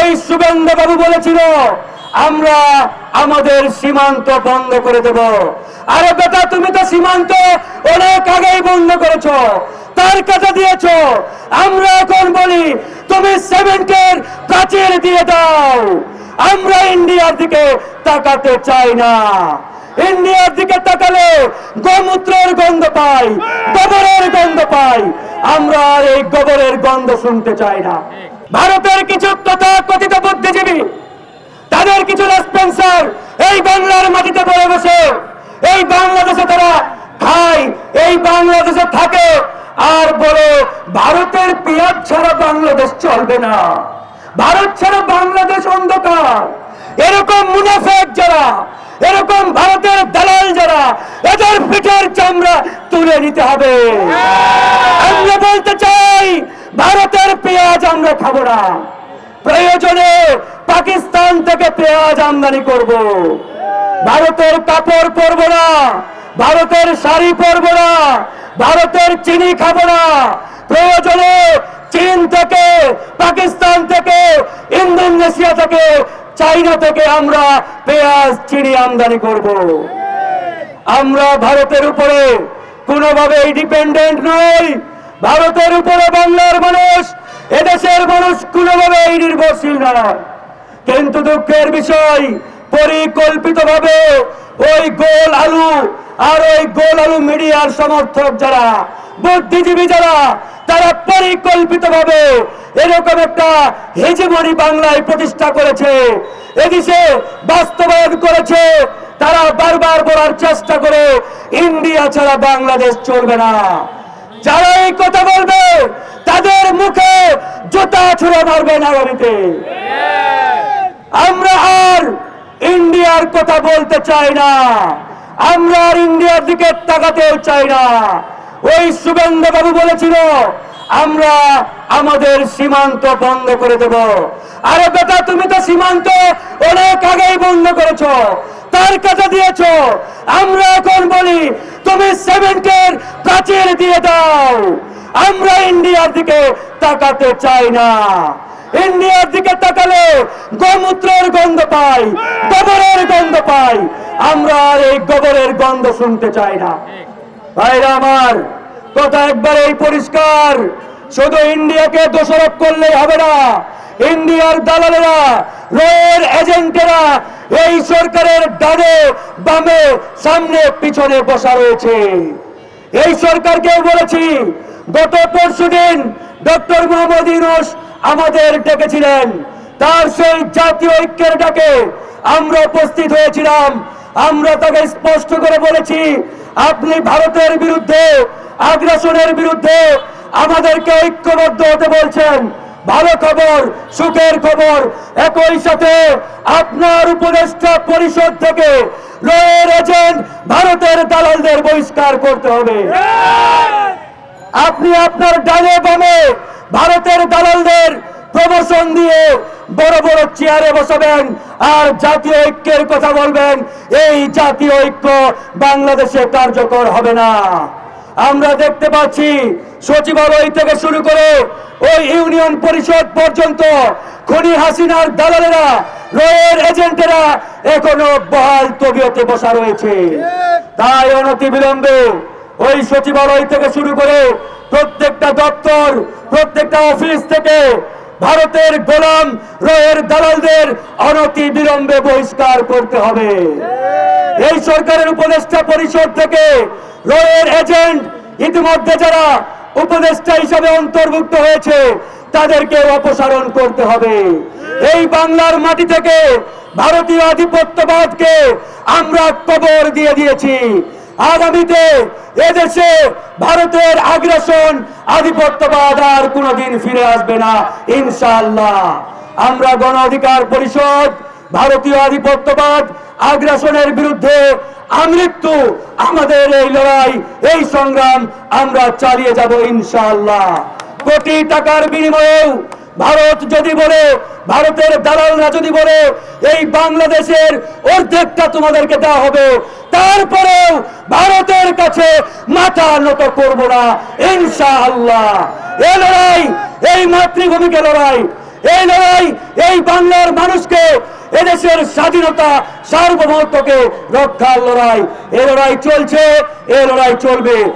ওই বাবু বলেছিল, আমরা আমাদের সীমান্ত বন্ধ করে দেব। আরে বেটা, তুমি তো সীমান্ত অনেক আগেই বন্ধ করেছ, তার কাছে দিয়েছ। আমরা এখন বলি, তুমি সিমেন্টের প্রাচীর দিয়ে দাও। আমরা ইন্ডিয়ার দিকে তাকাতে চাই না। ইন্ডিয়ার দিকে তাকালে গোমূত্রের গন্ধ পাই, গোবরের গন্ধ পাই। আমরা এই গোবরের গন্ধ শুনতে চাই না। ভারতের কিছু তথা কথিত বুদ্ধিজীবী তাদের কিছু রেসপেন্সার এই বাংলার মাটিতে পড়ে বসে। এই বাংলাদেশে তারা খায় এই বাংলাদেশে থাকে। আর বলে ভারতের পেঁয়াজ ছাড়া বাংলাদেশ চলবে না। ভারত ছাড়া বাংলাদেশ অন্ধকার। এরকম মুনাফেক যারা এরকম ভারতের দালাল যারা এদের পিঠের চামড়া তুলে নিতে হবে। আমরা বলতে চাই ভারতের পেঁয়াজ আমরা খাব না। প্রয়োজনে পাকিস্তান থেকে পেঁয়াজ আমদানি করব। ভারতের কাপড় পরব না, ভারতের শাড়ি পরব না, ভারতের চিনি খাব না। প্রয়োজনে চীন থেকে, পাকিস্তান থেকে, ইন্দোনেশিয়া থেকে, চাইনা থেকে আমরা পেঁয়াজ, চিনি আমদানি করব। আমরা ভারতের উপরে কোনোভাবেই ডিপেন্ডেন্ট নই। ভারতের উপরে বাংলার এদেশের মানুষ কোনোভাবেই নির্ভরশীল নয় কিন্তু দুঃখের বিষয়, পরিকল্পিতভাবে ওই গোল আলু আর ওই গোল আলু মিডিয়ার সমর্থক যারা, বুদ্ধিজীবী যারা, তারা পরিকল্পিতভাবে এরকম একটা হেজেমনি বাংলায় প্রতিষ্ঠা করেছে। এদেশে বাস্তবায়ন করেছে। তারা বারবার বলার চেষ্টা করে, ইন্ডিয়া ছাড়া বাংলাদেশ চলবে না। যারা এই কথা বলবে আগামীতে আমরা আর ইন্ডিয়ার কথা বলতে চাই না। আমরা আর ইন্ডিয়ার দিকে তাকাতেও চাই না। ওই শুভেন্দু বাবু বলেছিল, আমরা আমাদের সীমান্ত বন্ধ করে দেব। আরে বেটা, তুমি তো সীমান্ত অনেক আগেই বন্ধ করেছ, তার কাছে দিয়েছ। আমরা এখন বলি, তুমি সিমেন্টের প্রাচীর দিয়ে দাও। আমরা ইন্ডিয়ার দিকে তাকাতে চাই না। ইন্ডিয়ার দিকে তাকালে গোমূত্রের গন্ধ পাই, গোবরের গন্ধ পাই। আমরা আর এই গোবরের গন্ধ শুনতে চাই না। ভাইরা আমার, কথা একবার এই পরিষ্কার। শুধু ইন্ডিয়াকে দোষারোপ করলেই হবে না, ইন্ডিয়ার দালালেরা, রয়ের এজেন্টেরা, এই সরকারের ডানে, বামে, সামনে, পিছনে বসা রয়েছে। এই সরকারকে বলেছি, গত পরশু দিন ডক্টর মোহাম্মদ ইউনুস আমাদের ডেকেছিলেন। তার সেই জাতীয় ঐক্যের ডাকে আমরা উপস্থিত হয়েছিলাম। আমরা তাকে স্পষ্ট করে বলেছি আপনি ভারতের বিরুদ্ধে আগ্রাসনের বিরুদ্ধে আমাদেরকে ঐক্যবদ্ধ হতে বলছেন। ভালো খবর সুখের খবর। একই সাথে আপনার উপদেষ্টা পরিষদ থেকে রয়ের এজেন্ট ভারতের দালালদের বহিষ্কার করতে হবে। আপনি আপনার ডানে বামে ভারতের দালালদের প্রমোশন দিয়ে বড় বড় চেয়ারে বসাবেন আর জাতীয় ঐক্যের কথা বলবেন এই জাতীয় ঐক্য বাংলাদেশে কার্যকর হবে না। আমরা দেখতে পাচ্ছি সচিবালয় থেকে শুরু করে ওই ইউনিয়ন পরিষদ পর্যন্ত খনি হাসিনার দালালেরা রয়ের এজেন্টেরা এখনও বহাল তবিয়তে বসা রয়েছে। তাই অনতি বিলম্বে ওই সচিবালয় থেকে শুরু করে প্রত্যেকটা দপ্তর, প্রত্যেকটা অফিস থেকে ভারতের গোলাম রয়ের দালালদের অনতি বিলম্বে বহিষ্কার করতে হবে। এই সরকারের উপদেষ্টা পরিষদ থেকে রয়ের এজেন্ট ইতিমধ্যে যারা উপদেষ্টা হিসাবে অন্তর্ভুক্ত হয়েছে তাদেরকে অপসারণ করতে হবে। এই বাংলার মাটি থেকে ভারতীয় আধিপত্যবাদকে আমরা কবর দিয়ে দিয়েছি। আগামীতে এদেশে ভারতের আগ্রাসন আধিপত্যবাদ আর কোনোদিন ফিরে আসবে না ইনশাল্লাহ আমরা গণ অধিকার পরিষদ, ভারতীয় আধিপত্যবাদ আগ্রাসনের বিরুদ্ধে আমৃত্যু, আমাদের এই লড়াই, এই সংগ্রাম আমরা চালিয়ে যাব ইনশাল্লাহ কোটি টাকার বিনিময়েও ভারত যদি বলে, ভারতের দালালরা যদি বলে, এই বাংলাদেশের অর্ধেকটা তোমাদেরকে দেওয়া হবে। তারপরেও ভারতের কাছে মাথা নত করব না, ইনশাআল্লাহ। এই লড়াই, এই মাতৃভূমিকে লড়াই, এই লড়াই, এই বাংলার মানুষকে, এদেশের স্বাধীনতা, সার্বভৌমত্বকে রক্ষার লড়াই। এ লড়াই চলছে, এ লড়াই চলবে।